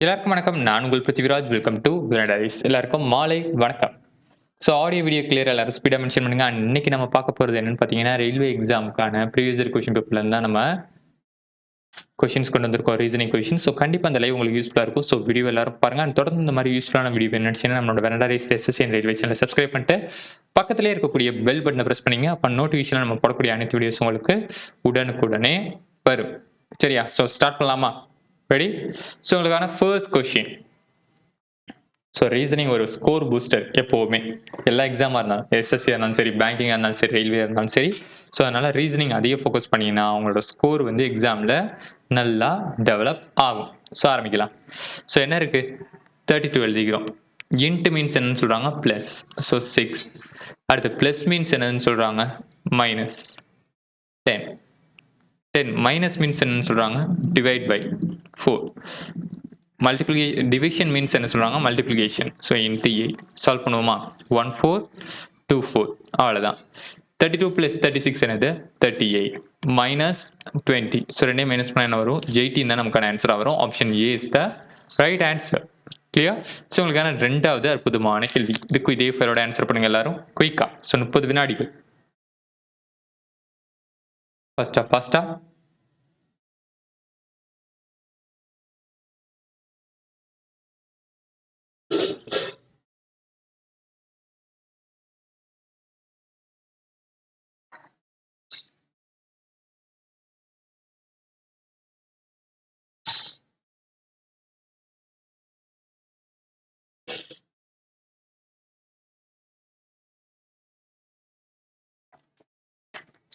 எல்லாருக்கும் வணக்கம். நான் உங்கள் பிருத்திவிராஜ். Welcome to வினடைஸ். எல்லாருக்கும் மாலை வணக்கம். ஸோ ஆடியோ, வீடியோ கிளியர் எல்லாரும் ஸ்பீடா மென்ஷன் பண்ணுங்க. அண்ட் இன்னைக்கு நம்ம பார்க்க போகிறது என்னன்னு பார்த்தீங்கன்னா, ரயில்வே எக்ஸாமுக்கான ப்ரீவியஸ் இயர் கொஷின் பேப்பர்ல தான் நம்ம கொஷின்ஸ் கொண்டு வந்திருக்கோம். ரீசனிங் கொஷின் ஸோ கண்டிப்பாக அந்த லைவ் உங்களுக்கு யூஸ்ஃபுல்லாக இருக்கும். ஸோ வீடியோ எல்லாரும் பாருங்க. அண்ட் தொடர்ந்து இந்த மாதிரி யூஸ்ஃபுல்லான வீடியோ வேணும்னு நம்மளோட வெனடாரைஸ் எஸ்எஸ்சி ரயில்வே சேனல் சப்ஸ்கிரைப் பண்ணிட்டு பக்கத்திலே இருக்கக்கூடிய பெல் பட்டனை பிரஸ் பண்ணிங்க அப்போ நோட்டிஃபிகேஷன் நம்ம போடக்கூடிய அனைத்து வீடியோஸ் உங்களுக்கு உடனுக்குடனே வரும். சரியா? ஸோ ஸ்டார்ட் பண்ணலாமா? ரெடி? ஸோ உங்களுக்கான ஃபர்ஸ்ட் கொஷின் ஸோ ரீசனிங் ஒரு ஸ்கோர் பூஸ்டர் எப்போவுமே. எல்லா எக்ஸாமாக இருந்தாலும் எஸ்எஸ்சியாக இருந்தாலும் சரி பேங்கிங்காக இருந்தாலும் சரி ரயில்வே இருந்தாலும் சரி. ஸோ அதனால் ரீசனிங் அதிக ஃபோக்கஸ் பண்ணிங்கன்னா அவங்களோட ஸ்கோர் வந்து எக்ஸாமில் நல்லா டெவலப் ஆகும். ஸோ ஆரம்பிக்கலாம். ஸோ என்ன இருக்குது தேர்ட்டி டூ எழுதிக்கிறோம். இன்ட் மீன்ஸ் என்னன்னு சொல்கிறாங்க ப்ளஸ் ஸோ சிக்ஸ் அடுத்து ப்ளஸ் மீன்ஸ் என்னன்னு சொல்கிறாங்க minus ten ten minus means என்னன்னு சொல்கிறாங்க divide by four multiply division means என்ன சொல்கிறாங்க multiplication so into eight solve பண்ணுவோமா? ஒன் ஃபோர் டூ ஃபோர் அவ்வளோதான் thirty two plus thirty six என்னது? Thirty eight minus twenty so ரெண்டே மைனஸ் பண்ண என்ன வரும்? எயிட்டின் தான் நமக்கான ஆன்சராக வரும். Option A is the right answer clear so உங்களுக்கான ரெண்டாவது அற்புதமான கேள்வி. இதுக்கு இதே ஃபேரோட ஆன்சர் பண்ணுங்க எல்லாரும். குயிக்காக ஸோ முப்பது வினாடிகள். ஃபஸ்ட்டா ஃபாஸ்டா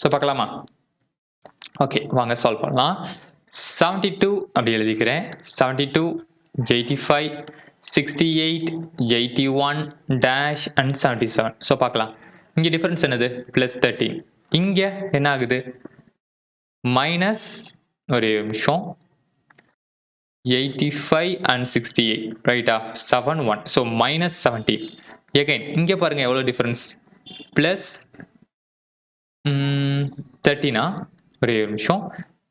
ஸோ பார்க்கலாமா? ஓகே வாங்க சால்வ் பண்ணலாம். செவன்ட்டி டூ அப்படி எழுதிக்கிறேன். Seventy two eighty five sixty eight eighty one dash and seventy seven so பார்க்கலாம். இங்கே டிஃப்ரென்ஸ் என்னது? ப்ளஸ் தேர்ட்டின் இங்கே என்ன ஆகுது? மைனஸ் ஒரு நிமிஷம். Eighty five and sixty eight ரைட்டா seven one so minus seventeen again இங்கே பாருங்கள் எவ்வளோ டிஃப்ரென்ஸ் ப்ளஸ் தேர்ட்டினா ஒரே ஒரு நிமிஷம்.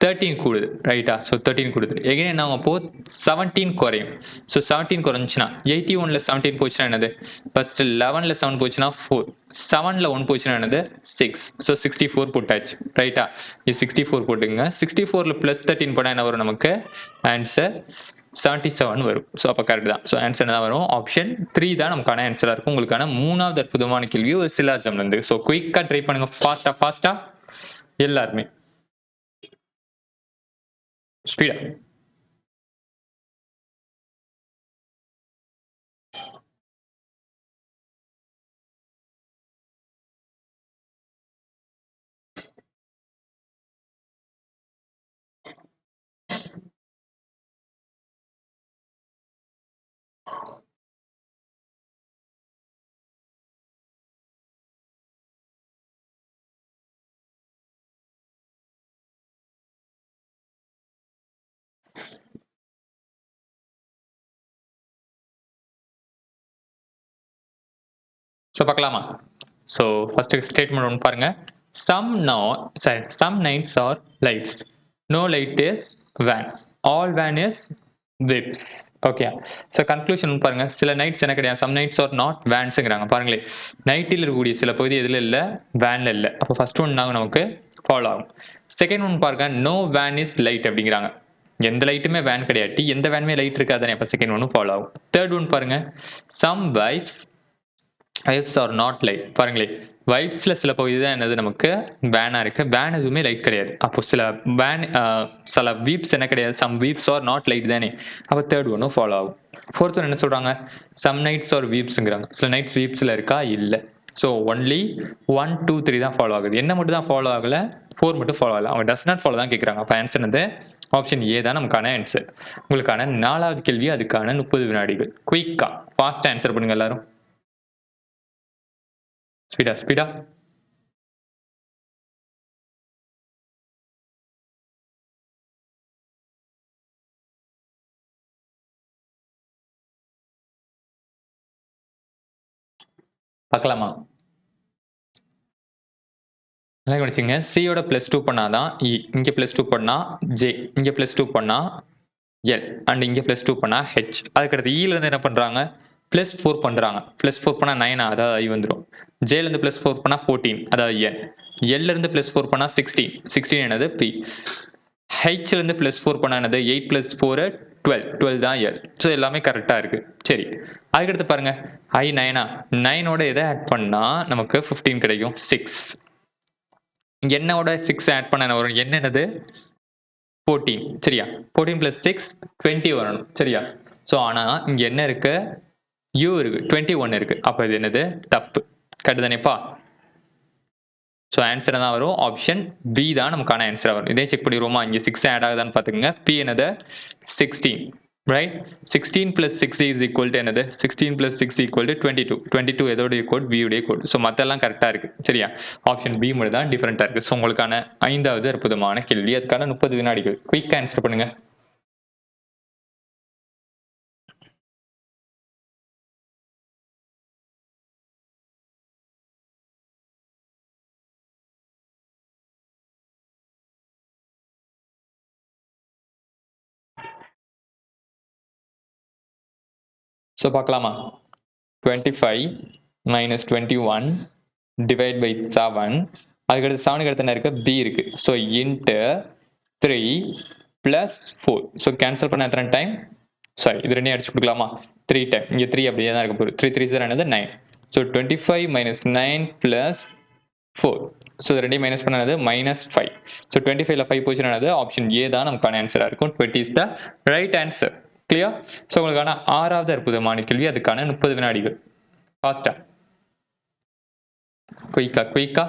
தேர்ட்டீன் கூடுது ரைட்டா ஸோ தேர்ட்டீன் கூடுது. எகைன் என்ன ஆகும் அப்போது? செவன்டீன் குறையும். ஸோ செவன்டீன் குறைஞ்சிச்சுன்னா எயிட்டி ஒனில் செவன்டீன் போச்சுன்னா என்னது? ஃபர்ஸ்ட் லெவனில் செவன் போச்சுன்னா ஃபோர் செவனில் ஒன் போச்சுன்னா என்னது? சிக்ஸ் ஸோ சிக்ஸ்டி ஃபோர் போட்டாச்சு ரைட்டா இது சிக்ஸ்டி ஃபோர் போட்டுங்க சிக்ஸ்டி ஃபோரில் ப்ளஸ் தேர்ட்டின் போட்டால் என்ன வரும் நமக்கு? ஆன்சர் செவன்ட்டி செவன் வரும். ஸோ அப்போ கரெக்ட் தான். ஸோ ஆன்சர் என்ன வரும்? ஆப்ஷன் த்ரீ தான் நமக்கான ஆன்சராக இருக்கும். உங்களுக்கான மூணாவது அற்புதமான கேள்வி ஒரு சிலாஜம்லேருந்து ஸோ குயிக்காக ட்ரை பண்ணுங்க. ஃபாஸ்ட்டாக ஃபாஸ்ட்டாக எல்லாருமே. ஸ்பீடா ஸோ பார்க்கலாமா? ஸோ ஃபர்ஸ்ட் ஸ்டேட்மெண்ட் ஒன்று பாருங்க. Some no sorry some knights are lights no light is van all van is whips okay so conclusion பாருங்க. சில நைட்ஸ் என்ன கிடையாது. சம் நைட்ஸ் ஆர் நாட் வேன்ஸுங்கிறாங்க பாருங்களேன். நைட்டில் இருக்கக்கூடிய சில பகுதி எதில் இல்லை? வேனில் இல்லை. அப்போ ஃபர்ஸ்ட் ஒன் நாங்கள் நமக்கு ஃபாலோ ஆகும். செகண்ட் ஒன் பாருங்க. நோ வேன் இஸ் லைட் அப்படிங்கிறாங்க. எந்த லைட்டுமே வேன் கிடையாட்டி எந்த வேனுமே லைட் இருக்காதானே? அப்போ செகண்ட் ஒன்று ஃபாலோ ஆகும். தேர்ட் ஒன் பாருங்க. Some wipes wipes are not light பாருங்களேன் வைப்ஸில் சில பகுதி தான் என்னது நமக்கு? வேனாக இருக்குது வேன் எதுவுமே லைட் கிடையாது. அப்போ சில வேன் சில வீப்ஸ் என்ன கிடையாது. Some weeps are not light தானே. அப்போ தேர்ட் ஒன்றும் ஃபாலோ ஆகும். ஃபோர்த் ஒன் என்ன சொல்கிறாங்க சம் நைட்ஸ் ஆர் வீப்ஸுங்கிறாங்க சில நைட்ஸ் வீப்ஸில் இருக்கா? இல்லை. So only one two three தான் ஃபாலோ ஆகுது. என்ன மட்டும் தான் ஃபாலோ ஆகலை? ஃபோர் மட்டும் ஃபாலோ ஆகலை. அவங்க டஸ் நாட் ஃபாலோ தான் கேட்குறாங்க அப்போ ஆன்சர் வந்து ஆப்ஷன் ஏ தான் நமக்கான ஆன்சர் உங்களுக்கான நாலாவது கேள்வி அதுக்கான முப்பது வினாடிகள். குயிக்காக ஃபாஸ்ட் ஆன்சர் பண்ணுங்கள் எல்லாரும். ஸ்பீடா ஸ்பீடா பார்க்கலாமா? நல்லா கவனிச்சிங்க. சியோட ப்ளஸ் டூ பண்ணாதான் இ இங்கே ப்ளஸ் டூ பண்ணால் ஜே இங்கே ப்ளஸ் டூ பண்ணால் எல் அண்ட் இங்கே ப்ளஸ் டூ பண்ணால் ஹெச் அதுக்கடுத்து e இருந்து என்ன பண்ணுறாங்க ப்ளஸ் ஃபோர் பண்ணுறாங்க ப்ளஸ் ஃபோர் பண்ணால் நைனா அதாவது ஐ வந்துடும் ஜேலேருந்து ப்ளஸ் ஃபோர் பண்ணால் ஃபோர்டீன் அதாவது என் எல்லேருந்து ப்ளஸ் ஃபோர் பண்ணால் சிக்ஸ்டீன் சிக்ஸ்டீன் என்னது? பி ஹெச்லேருந்து ப்ளஸ் ஃபோர் பண்ணால் என்னது? Eight plus four twelve twelve தான் எல் ஸோ எல்லாமே கரெக்டாக இருக்குது சரி. அதுக்கடுத்து பாருங்கள் ஐ நைனா நைனோட எதை ஆட் பண்ணால் நமக்கு ஃபிஃப்டீன் கிடைக்கும்? சிக்ஸ் என்னோட சிக்ஸ் ஆட் பண்ண வரும்? என்ன என்னது? ஃபோர்டீன் சரியா? ஃபோர்டீன் ப்ளஸ் சிக்ஸ் டுவெண்ட்டி வரணும். சரியா? ஸோ ஆனால் இங்கே என்ன இருக்குது யூ இருக்கு டுவெண்ட்டி ஒன் இருக்கு. அப்போ இது என்னது? தப்பு. கரெக்டு தானேப்பா ஸோ ஆன்சர் தான் வரும். ஆப்ஷன் பி தான் நமக்கான ஆன்சராக வரும். இதே செக் பண்ணிடுவோமா? இங்கே சிக்ஸ் ஆட் ஆகுதான்னு பார்த்துக்கோங்க. பி என்னது? Sixteen right sixteen plus six is equal to என்னது? Sixteen plus six equal to twenty two twenty two எதோடைய code பியுடைய கோட் ஸோ மற்றெல்லாம் கரெக்டாக இருக்குது சரியா? ஆப்ஷன் பி மட்டும் தான் டிஃப்ரெண்ட்டாக இருக்குது ஸோ உங்களுக்கான ஐந்தாவது அற்புதமான கேள்வி. அதுக்கான முப்பது வினாடிகள். குயிக் ஆன்சர் பண்ணுங்கள் ஸோ பார்க்கலாமா? Twenty five minus twenty one divide by seven அதுக்கடுத்து செவனுக்கு அடுத்து என்ன இருக்குது பி இருக்குது so into three plus four so cancel பண்ண எத்தனை டைம் சாரி இது ரெண்டையும் அடிச்சு கொடுக்கலாமா? த்ரீ டைம் இங்கே த்ரீ அப்படியே தான் இருக்க போகுது. த்ரீ த்ரீ சார் என்னது nine so twenty five minus nine plus four so இது ரெண்டையும் மைனஸ் பண்ணது மைனஸ் ஃபைவ் ஸோ டுவெண்ட்டி ஃபைவ்ல ஃபைவ் பொசிஷன் ஆப்ஷன் ஏ தான் நமக்கான ஆன்சராக இருக்கும். Twenty is the right answer clear so உங்களுக்கான ஆறாவது அற்புதமான கேள்வி அதுக்கான முப்பது வினாடிகள். ஃபாஸ்டா குயிக்கா குயிக்கா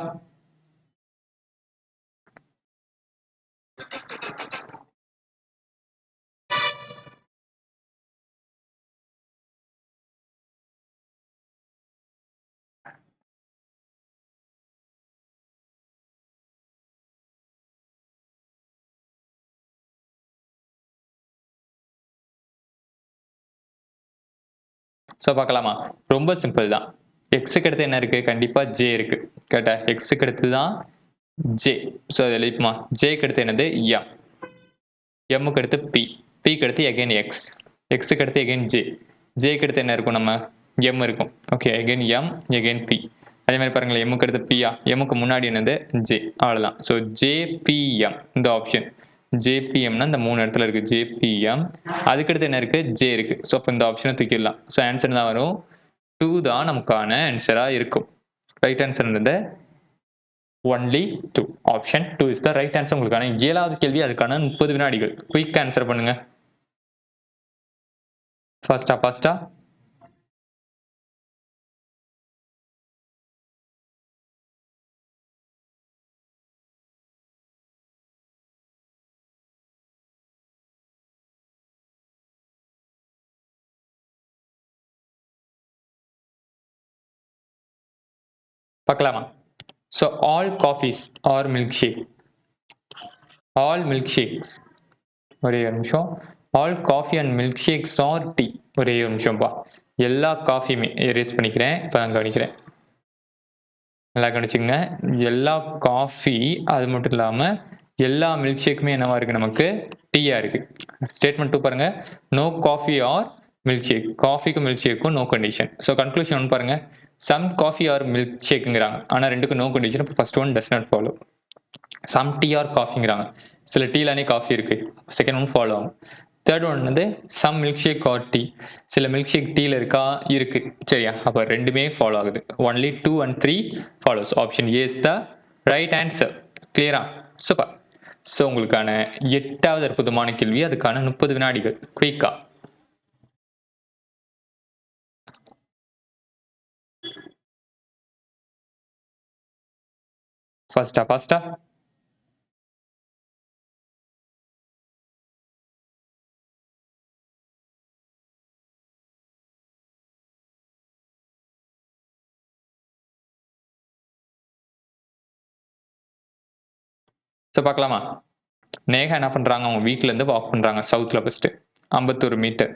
ஸோ பார்க்கலாமா? ரொம்ப சிம்பிள் தான். எக்ஸுக்கு அடுத்து என்ன இருக்குது கண்டிப்பாக ஜே இருக்குது கேட்டா எக்ஸுக்கு அடுத்து தான் ஜே ஸோ அது எழுதிப்போமா? ஜேக்கு அடுத்து என்னது? எம் எம்முக்கு அடுத்து பி பிக்கு அடுத்து எகைன் எக்ஸ் எக்ஸுக்கு அடுத்து எகைன் ஜே ஜேக்கு அடுத்து என்ன இருக்கும் நம்ம? எம் இருக்கும். Okay again M again B அதே மாதிரி பாருங்களேன். எம்முக்கு அடுத்து பியா எம்முக்கு முன்னாடி என்னது? ஜே அவ்வளோதான் ஸோ ஜேபிஎம் இந்த ஆப்ஷன் ஜேபிஎம்னா இந்த மூணு இடத்துல இருக்குது ஜேபிஎம் அதுக்கடுத்து என்ன இருக்குது ஜே இருக்குது ஸோ அப்போ இந்த ஆப்ஷனை தூக்கிடலாம். ஸோ ஆன்சர் தான் வரும்? டூ தான் நமக்கான ஆன்சராக இருக்கும். Right ஆன்சர்ன்றது only two option two is the right answer உங்களுக்கான ஏழாவது கேள்வி அதுக்கான முப்பது வினாடிகள். குயிக் ஆன்சர் பண்ணுங்க. ஃபர்ஸ்டா ஃபர்ஸ்டா பார்க்கலாமா? So all coffees are milk shake all milk shakes ஒரே ஒரு நிமிஷம். All coffee and milk shakes are tea ஒரே ஒரு நிமிஷம்ப்பா எல்லா காஃபியுமே எரேஸ் பண்ணிக்கிறேன். இப்போ நான் கவனிக்கிறேன். நல்லா கவனிச்சுங்க எல்லா காஃபி அது மட்டும் இல்லாமல் எல்லா மில்க் ஷேக்குமே என்னவா இருக்குது நமக்கு? டீயாக இருக்குது ஸ்டேட்மெண்ட் டூ பாருங்கள் no coffee are milk shake காஃபிக்கும் milk ஷேக்கும் நோ கண்டிஷன் ஸோ கன்க்ளூஷன் ஒன்று பாருங்கள் சம் காஃபி ஆர் மில்க் ஷேக்குங்கிறாங்க ஆனால் ரெண்டுக்கும் நோ கண்டிஷன் இப்போ first one does not follow some tea are காஃபிங்கிறாங்க சில டீலானே காஃபி இருக்குது செகண்ட் ஒன் ஃபாலோ ஆகும். தேர்ட் ஒன் வந்து some milk shake are tea சில மில்க் ஷேக் டீல இருக்கா? இருக்குது சரியா? அப்போ ரெண்டுமே ஃபாலோ ஆகுது. Only two and three follows option A is the right answer கிளியரா சூப்பர் ஸோ உங்களுக்கான எட்டாவது அற்புதமான கேள்வி அதுக்கான முப்பது வினாடிகள். குயிக்காக ஃபர்ஸ்டா ஃபர்ஸ்டா ஸோ பார்க்கலாமா? நேகா என்ன பண்ணுறாங்க அவங்க வீட்டிலேருந்து வாக் பண்ணுறாங்க சவுத்தில் ஃபஸ்ட்டு ஐம்பத்தொரு மீட்டர்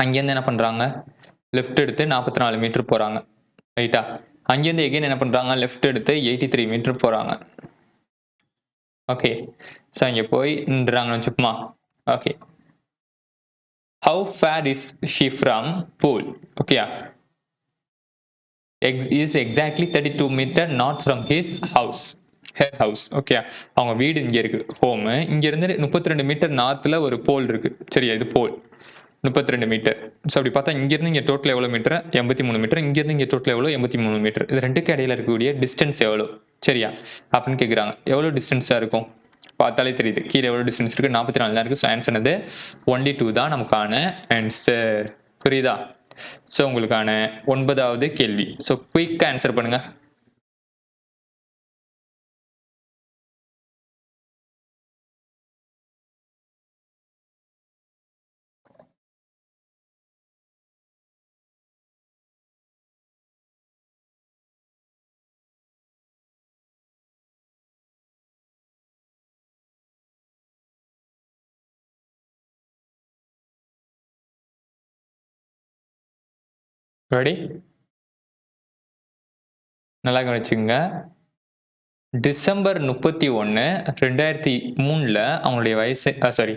அங்கேருந்து என்ன பண்ணுறாங்க லெஃப்ட் எடுத்து நாற்பத்தி நாலு மீட்டர் போகிறாங்க ரைட்டா அங்கேருந்து எகைன் என்ன பண்ணுறாங்க லெஃப்ட் எடுத்து எயிட்டி த்ரீ மீட்டர் போகிறாங்க ஓகே ஸோ இங்கே போய் நின்றுறாங்கன்னு வச்சுப்போமா okay how far is she from pool ஓகேயா X is exactly thirty two metre not from his house her house okay அவங்க வீடு இங்கே இருக்குது ஹோமு இங்கேருந்து முப்பத்தி ரெண்டு மீட்டர் நார்த்தில் ஒரு போல் இருக்குது சரியா? இது போல் முப்பத்தி ரெண்டு மீட்டர் ஸோ அப்படி பார்த்தா இங்கேருந்து இங்கே டோட்டல் எவ்வளோ மீட்டர் எண்பத்தி மூணு மீட்டர் இங்கேருந்து இங்கே டோட்டல் எவ்வளோ எண்பத்தி மூணு மீட்டர் இது ரெண்டுக்கு இடையில இருக்கக்கூடிய டிஸ்டன்ஸ் எவ்வளோ சரியா? அப்படின்னு கேட்குறாங்க எவ்வளோ டிஸ்டன்ஸாக இருக்கும்? பார்த்தாலே தெரியுது. கீழே எவ்வளோ டிஸ்டன்ஸ் இருக்குது நாற்பத்தி நாலு தான் இருக்குது ஸோ ஆன்சர் என்னது? ஒன்லி டூ தான் நமக்கான ஆன்சர் புரியுதா? ஸோ உங்களுக்கான ஒன்பதாவது கேள்வி. ஸோ குயிக்காக ஆன்சர் பண்ணுங்கள் ரெடி நல்லா கவனிச்சுங்க டிசம்பர் முப்பத்தி ஒன்று ரெண்டாயிரத்தி மூணில் அவங்களுடைய வயசு சாரி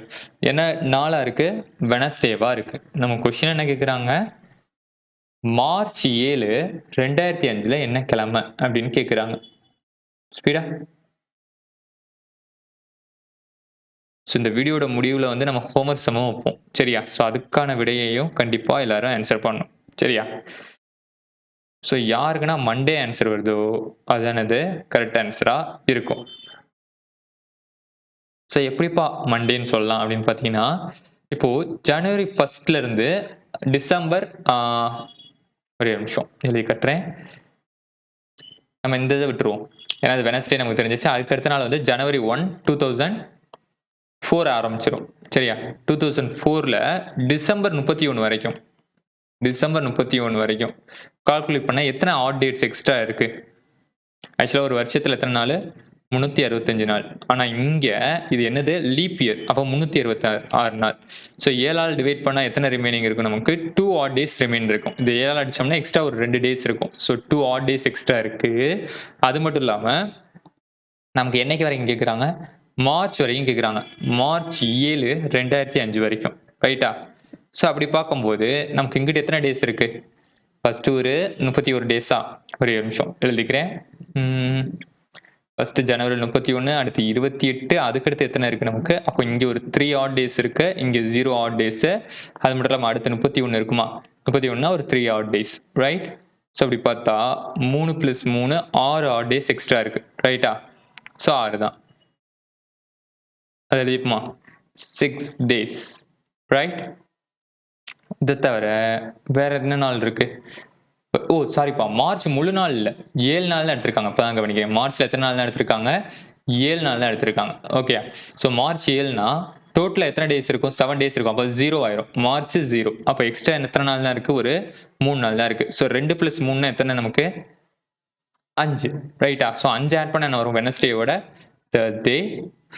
என்ன நாளாக இருக்குது வெனஸ்டேவாக இருக்குது நம்ம கொஷின் என்ன கேட்குறாங்க மார்ச் ஏழு ரெண்டாயிரத்தி அஞ்சில் என்ன கிழமை அப்படின்னு கேட்குறாங்க ஸ்பீடா ஸோ இந்த வீடியோட முடிவில் வந்து நம்ம ஹோம்ஒர்க் சமம் வைப்போம். சரியா? ஸோ அதுக்கான விடையையும் கண்டிப்பாக எல்லாரும் ஆன்சர் பண்ணணும். சரியா? ஸோ யாருக்குன்னா மண்டே ஆன்சர் வருதோ அதானது கரெக்ட் ஆன்சராக இருக்கும். ஸோ எப்படிப்பா மண்டேன்னு சொல்லலாம் அப்படின்னு பார்த்தீங்கன்னா இப்போது ஜனவரி ஃபஸ்ட்லேருந்து டிசம்பர் ஒரே நிமிஷம் எழுதி கட்டுறேன். நம்ம இந்த இதை விட்டுருவோம். ஏன்னா அது வெனஸ்டே நமக்கு தெரிஞ்சிச்சு அதுக்கு அடுத்த நாள் வந்து ஜனவரி ஒன் டூ தௌசண்ட் ஃபோர் ஆரம்பிச்சிடும் சரியா? டூ தௌசண்ட் ஃபோரில் டிசம்பர் முப்பத்தி ஒன்று வரைக்கும். டிசம்பர் முப்பத்தி ஒன்று வரைக்கும். கால்குலேட் பண்ணால் எத்தனை ஆட் டேட்ஸ் எக்ஸ்ட்ரா இருக்குது ஆக்சுவலாக ஒரு வருஷத்தில் எத்தனை நாள்? முந்நூற்றி அறுபத்தஞ்சு நாள். ஆனால் இங்கே இது என்னது? லீப் இயர் அப்போ முந்நூற்றி அறுபத்தி ஆறு நாள் ஸோ ஏழால் டிவைட் பண்ணால் எத்தனை ரிமைனிங் இருக்கும் நமக்கு? டூ ஆட் டேஸ் ரிமைன் இருக்கும். இந்த ஏழால் அடித்தோம்னா எக்ஸ்ட்ரா ஒரு ரெண்டு டேஸ் இருக்கும். So two odd days extra இருக்குது அது மட்டும் இல்லாமல் நமக்கு என்னைக்கு வரைக்கும் கேட்குறாங்க மார்ச் வரைக்கும் கேட்குறாங்க மார்ச் ஏழு ரெண்டாயிரத்தி அஞ்சு வரைக்கும். ரைட்டா ஸோ அப்படி பார்க்கும்போது நமக்கு இங்கிட்ட எத்தனை டேஸ் இருக்குது ஃபஸ்ட்டு ஒரு முப்பத்தி ஒரு டேஸா ஒரு நிமிஷம் எழுதிக்கிறேன். ஃபஸ்ட்டு ஜனவரி முப்பத்தி ஒன்று அடுத்து இருபத்தி எட்டு அதுக்கடுத்து எத்தனை இருக்குது நமக்கு? அப்போ இங்கே ஒரு த்ரீ ஆட் டேஸ் இருக்குது இங்கே ஜீரோ ஆட் டேஸு அது மட்டும் இல்லாமல் அடுத்து முப்பத்தி ஒன்று இருக்குமா? முப்பத்தி ஒன்றா ஒரு three odd days right so அப்படி பார்த்தா மூணு ப்ளஸ் மூணு ஆறு ஆட் டேஸ் எக்ஸ்ட்ரா இருக்குது ரைட்டா ஸோ ஆறு தான். அது எழுதிப்போமா? சிக்ஸ் டேஸ் ரைட் இதை தவிர வேற என்ன நாள் இருக்கு? ஓ சாரிப்பா மார்ச் முழு நாள் இல்லை. ஏழு நாள் தான் எடுத்திருக்காங்க. இப்போ தான் கவனிக்கிறேன் மார்ச்ல எத்தனை நாள் தான் எடுத்திருக்காங்க? ஏழு நாள் தான் எடுத்திருக்காங்க. ஓகே ஸோ மார்ச் ஏழுனா டோட்டலாக எத்தனை டேஸ் இருக்கும்? செவன் டேஸ் இருக்கும். அப்போ ஜீரோ ஆயிரும். மார்ச் ஜீரோ அப்போ எக்ஸ்ட்ரா எத்தனை நாள் தான் இருக்குது ஒரு மூணு நாள் தான் இருக்குது ஸோ ரெண்டு ப்ளஸ் மூணுனா எத்தனை நமக்கு? அஞ்சு. ரைட்டா ஸோ அஞ்சு ஆட் பண்ண என்ன வரும்? வெனஸ்டேயோட Thursday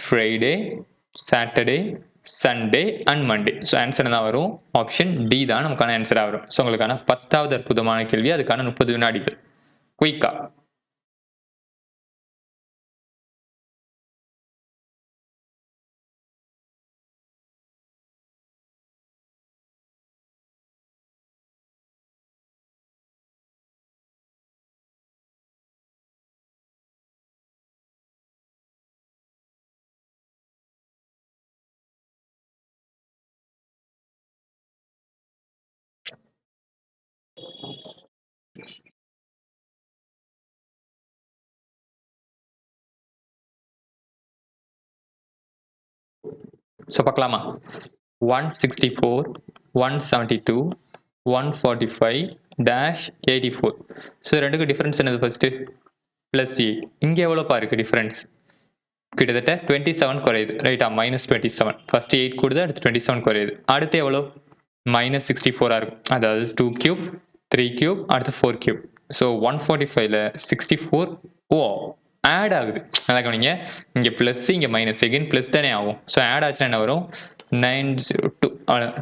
Friday Saturday Sunday and Monday so answer தான் வரும்? ஆப்ஷன் டி தான் நமக்கான ஆன்சராக வரும். ஸோ உங்களுக்கான பத்தாவது அற்புதமான கேள்வி அதுக்கான முப்பது வினாடிகள். குயிக்கா ஸோ பார்க்கலாமா? One sixty four one seventy two one forty five dash eighty four so ரெண்டுக்கும் டிஃப்ரென்ஸ் என்னது ஃபஸ்ட்டு ப்ளஸ் எயிட் e. இங்கே எவ்வளோப்பா இருக்குது டிஃப்ரென்ஸ் கிட்டத்தட்ட டுவெண்ட்டி செவன் குறையுது. ரைட்டா minus twenty seven first eight கூடுது அடுத்து டுவெண்ட்டி செவன் குறையுது. அடுத்து எவ்வளோ மைனஸ் சிக்ஸ்டி ஃபோராக இருக்கும். அதாவது டூ கியூப் த்ரீ கியூப் அடுத்து four cube so one forty ஃபைவ்ல சிக்ஸ்டி ஃபோர் ஓ ஆட் ஆகுது. நல்லா கவனிங்க. இங்கே ப்ளஸ் இங்கே மைனஸ் செகண்ட் ப்ளஸ் தானே ஆகும். ஸோ ஆட் ஆச்சுன்னா என்ன வரும்? Nine zero two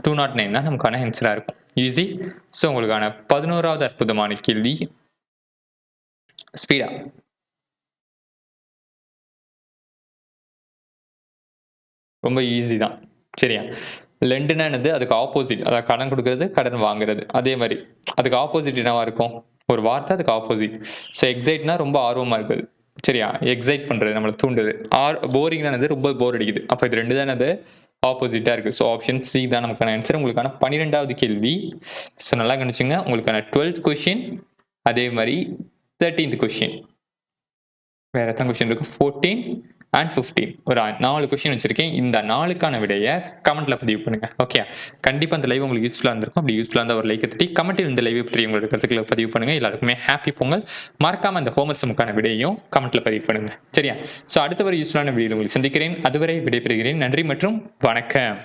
two not nine தான் நமக்கான ஆன்சராக இருக்கும். ஈஸி ஸோ உங்களுக்கான பதினோராவது அற்புதமான கேள்வி. ஸ்பீடா ரொம்ப ஈஸி தான். சரியா? லெண்டுனா என்னது? அதுக்கு ஆப்போசிட் அதாவது கடன் கொடுக்கறது கடன் வாங்குறது. அதே மாதிரி. அதுக்கு ஆப்போசிட் என்னவா இருக்கும்? ஒரு வார்த்தை அதுக்கு ஆப்போசிட் ஸோ எக்ஸைட்னா ரொம்ப ஆர்வமாக இருக்குது சரியா? எக்ஸைட் பண்ணுறது நம்மளை தூண்டுது. ஆர் போரிங்னானது ரொம்ப போர் அடிக்குது. அப்போ இது ரெண்டு தானே அது ஆப்போசிட்டாக இருக்குது ஸோ ஆப்ஷன் சி தான் நமக்கான ஆன்சர் உங்களுக்கான பன்னிரெண்டாவது கேள்வி. ஸோ நல்லா கணிச்சுங்க உங்களுக்கான டுவெல்த் கொஷின் அதே மாதிரி தேர்ட்டீன்த் கொஷின் வேறு எத்தனை கொஷின் இருக்குது ஃபோர்டீன் அண்ட் ஃபிஃப்டீன் ஒரு நாலு கொஸ்டின் வச்சிருக்கேன். இந்த நாளுக்கான விடையை கமெண்ட்ல பதிவு பண்ணுங்க. ஓகே கண்டிப்பா இந்த லைவ் உங்களுக்கு யூஸ்ஃபுல்லா இருந்திருக்கும். அப்படி யூஸ்ஃபுல்லா இருந்தால் ஒரு லைக் தட்டி கமெண்ட்டில் இந்த லைவ் பற்றி உங்களோட கருத்துக்களை பதிவு பண்ணுங்க. எல்லாருக்குமே ஹாப்பி பொங்கல். மறக்காம அந்த ஹோமர்ஸமுக்கான விடையும் கமெண்ட்ல பதிவு பண்ணுங்க. சரியா? ஸோ அடுத்த ஒரு யூஸ்ஃபுல்லான வீடியோ உங்களுக்கு சந்திக்கிறேன். அதுவரை விடைபெறுகிறேன். நன்றி மற்றும் வணக்கம்.